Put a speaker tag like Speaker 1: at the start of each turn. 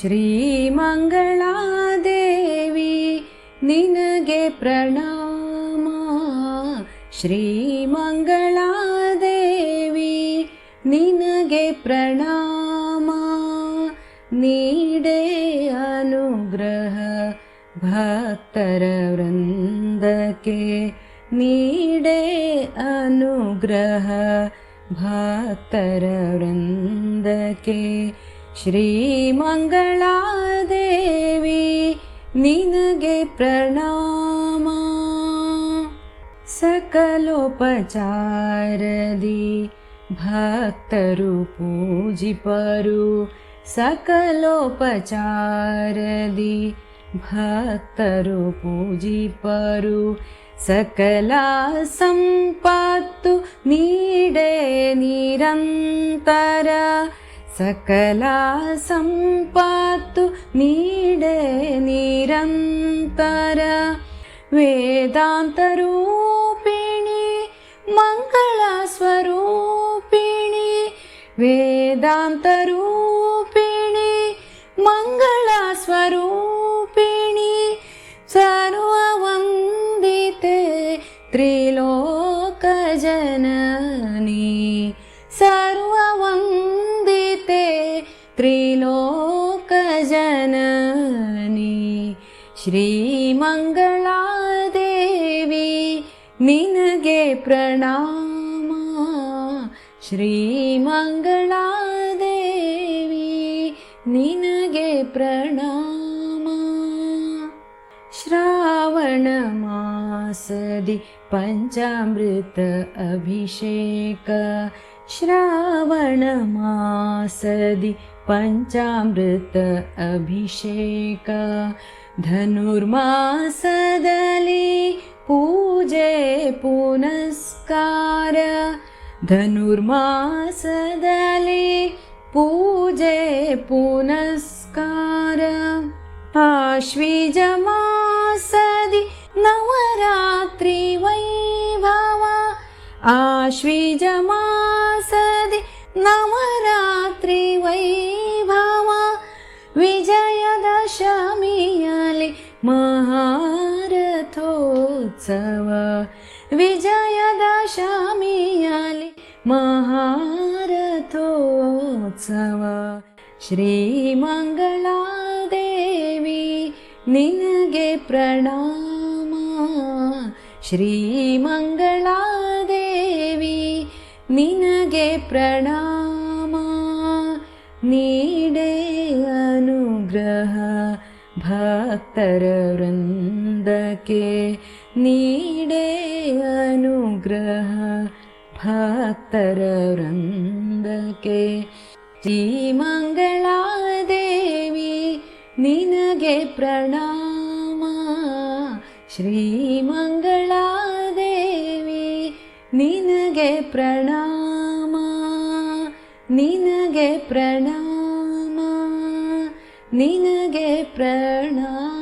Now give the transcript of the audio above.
Speaker 1: श्रीमङ्गलादेवी निनगे प्रणाम। श्रीमङ्गलादेवी निनगे प्रणाम। नीडे अनुग्रह भक्तरवृन्दके। नीडे अनुग्रह भक्तरवृन्दके श्रीमङ्गलादेवी निनगे प्रणाम। सकलोपचारदि भक्तरु पूजिपरु सकलोपचारदि भक्तरु पूजिपरु सकला सम्पत्तु नीडे निरन्तर सकला सम्पत्तु नीडे निरन्तर वेदान्तरूपिणि मङ्गलस्वरूपिणि वेदान्तरूपिणि मङ्गलस्वरूपिणि सर्ववन्दिते त्रिलोकजननी श्रीमङ्गलादेवी निनगे प्रणाम। श्रीमङ्गलादेवी निनगे प्रणाम। श्रावणमासदि पञ्चामृत अभिषेक। श्रावणमासदि पञ्चामृत अभिषेक धनुर्मासदलि पूजे पुनस्कार धनुर्मासदलि पूजे पुनस्कार। आश्वीजमासदि नवरात्रि वैभव आश्वीजमासदि नवरात्रि वैभव महारथोत्सव। विजयदशमीयलि महारथोत्सव। श्रीमङ्गलादेवी निनगे प्रणाम। श्रीमङ्गलादेवी निनगे प्रणाम। नीडे भक्तरवृन्दके नीडे अनुग्रह भक्तरवृन्दके। श्रीमङ्गलादेवी निनगे प्रणाम। श्रीमङ्गलादेवी निनगे प्रणाम। निनगे प्रणाम निनगे प्रणाम